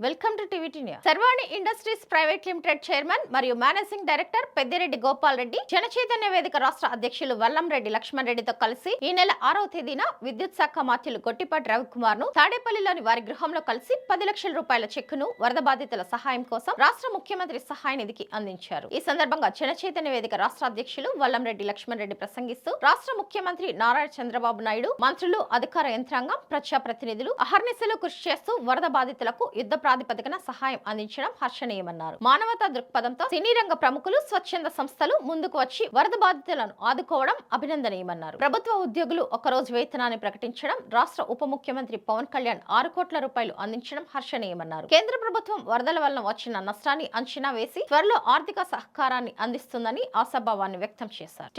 TVT news. Sarvani industries private limited chairman మరియు managing director Peddireddy Gopal Reddy Janachaitanya Vedika రాష్ట్ర అధ్యక్షులు వల్లంరెడ్డి లక్ష్మణ్ రెడ్డితో కలిసి ఈ నెల ఆరో తేదీన విద్యుత్ శాఖ మాత్యులు గొట్టిపాటి రవికుమార్ను తాడేపల్లిలోని వారి గృహంలో కలిసి పది లక్షల రూపాయల చెక్కును వరద బాధితుల సహాయం కోసం రాష్ట్ర ముఖ్యమంత్రి సహాయ నిధికి అందించారు. ఈ సందర్భంగా జనచైతన్య వేదిక రాష్ట్ర అధ్యక్షులు వల్లంరెడ్డి లక్ష్మణ్ రెడ్డి ప్రసంగిస్తూ రాష్ట్ర ముఖ్యమంత్రి నారాయణ చంద్రబాబు నాయుడు మంత్రులు అధికార యంత్రాంగం ప్రజాప్రతినిధులు అహర్నిశలు కృషి చేస్తూ వరద బాధితులకు యుద్ధ ప్రాతిపదికన సహాయం అందించడం హర్షణీయమన్నారు. మానవతా దృక్పథంతో సినీ రంగ ప్రముఖులు స్వచ్ఛంద సంస్థలు ముందుకు వచ్చి వరద బాధితులను ఆదుకోవడం అభినందనీయమన్నారు. ప్రభుత్వ ఉద్యోగులు ఒకరోజు వేతనాన్ని ప్రకటించడం రాష్ట్ర ఉప ముఖ్యమంత్రి పవన్ కళ్యాణ్ ఆరు కోట్ల రూపాయలు అందించడం హర్షణీయమన్నారు. కేంద్ర ప్రభుత్వం వరదల వలన వచ్చిన నష్టాన్ని అంచనా వేసి త్వరలో ఆర్థిక సహకారాన్ని అందిస్తుందని ఆశాభావాన్ని వ్యక్తం చేశారు.